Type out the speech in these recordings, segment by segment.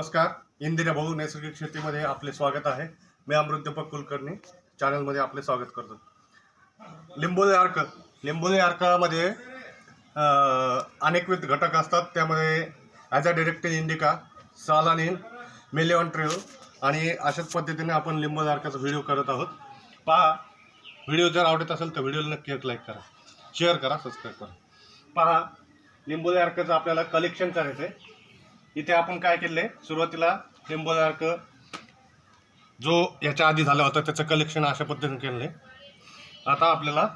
नमस्कार. इंदिरा भाऊ नैसर्गिक शेतीमध्ये आपले स्वागत आहे. मी अमृतदीपक कुलकर्णी. चॅनलमध्ये आपले स्वागत करतो. लिंबोली अर्क लिंबोली अर्कामध्ये अनेकविध घटक असतात. त्यामध्ये azadirachtin indica salannin meliantriol आणि अशाच पद्धतीने आपण लिंबोली अर्काचा व्हिडिओ करत आहोत. पहा व्हिडिओ जर आवडत असेल तर व्हिडिओला नक्की एक लाईक करा. शेअर करा सबस्क्राईब करा. पहा लिंबोली अर्काचं आपल्याला कलेक्शन करायचं आहे इथे आपण काय केले सुरुवातीला लिंबोदार्क जो याच्या आधी झाला होता त्याचं कलेक्शन अशा पद्धतीने केलं आता आपल्याला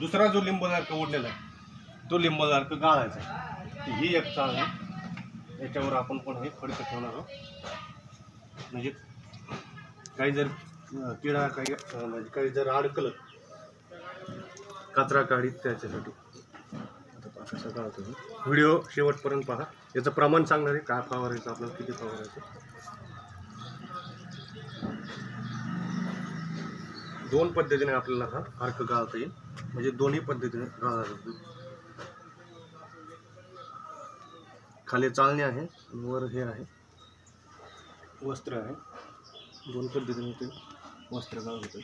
दुसरा जो लिंबोदार्क उडलेला आहे तो लिंबोदार्क गाळायचा ही एक चाळ आहे. याच्यावर आपण पण हे फडकं ठेवणार आहोत. म्हणजे काही जर किडा काही म्हणजे काही जर अडकलं कचरा काढीत त्याच्यासाठी. कसं व्हिडिओ शेवटपर्यंत पहा. याचं प्रमाण सांगणार आहे. काय फवारायचं आपल्याला किती फवारायचं दोन पद्धतीने आपल्याला हा अर्क गाळता येईल. म्हणजे दोन्ही पद्धतीने गाळा जातो खाली चालणे आहे वर हे आहे. वस्त्र आहे. दोन पद्धतीने ते वस्त्र गाळत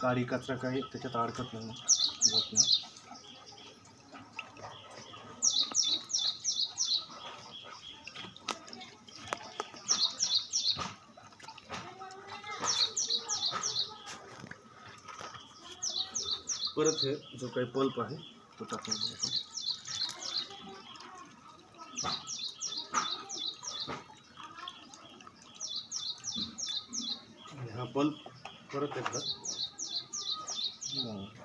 काळी कचरा काही त्याच्यात अडकत नाही. परत हे जो काही पल्प आहे तो टाकून. आणि हा बल्ब परत लावा.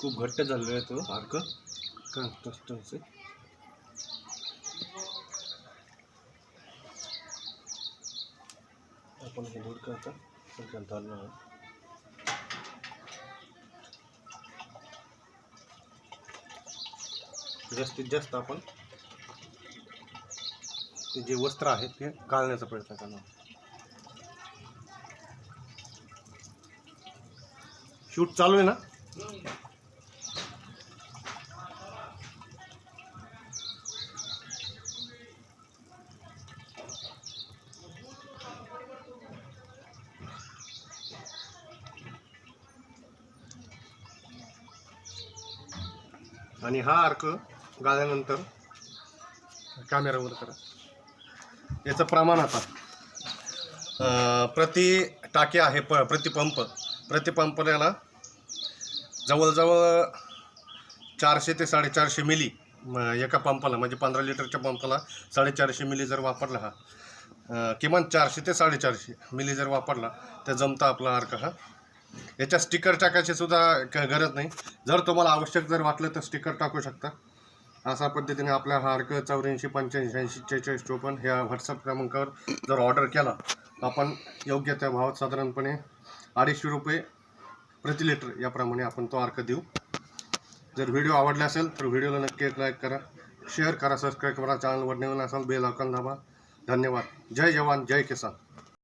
खूप घट्ट झालेला आहे तो. अर्क का तसं आपण हे दूर करता. सगळ्यात चालणार जास्तीत जास्त आपण ते जे वस्त्र आहे ते घालण्याचा प्रयत्न करणार. शूट चालू आहे ना? आणि हा अर्क गाळल्यानंतर कॅमेरावर करा. याचं प्रमाण आता प्रति टाकी आहे प प्रतिपंप प्रतिपंपल्याला जवळजवळ चारशे ते साडेचारशे मिली एका पंपाला म्हणजे पंधरा लिटरच्या पंपाला साडेचारशे मिली जर वापरला हा किमान चारशे ते साडेचारशे मिली जर वापरला तर जमता आपला अर्क हा. याच्या स्टिकर टाकायची सुद्धा क- गरज नाही. जर तुम्हाला आवश्यक जर वाटलं तर स्टिकर टाकू शकता. अशा पद्धतीने आपला हा चौऱ्याऐंशी पंच्याऐंशी ऐंशी चेचाळीस चोपन्न ह्या व्हॉट्सअप क्रमांकावर जर ऑर्डर केला आपण योग्य त्या भावात साधारणपणे अडीचशे रुपये प्रति लिटर याप्रमाणे आपण तो अर्क देऊ. जर व्हिडिओ आवडला असेल तर व्हिडिओला नक्की एक लाईक करा. शेअर करा सबस्क्राईब करा. चॅनलवर नवीन असाल बेल आयकॉन दाबा. धन्यवाद. जय जवान जय किसान.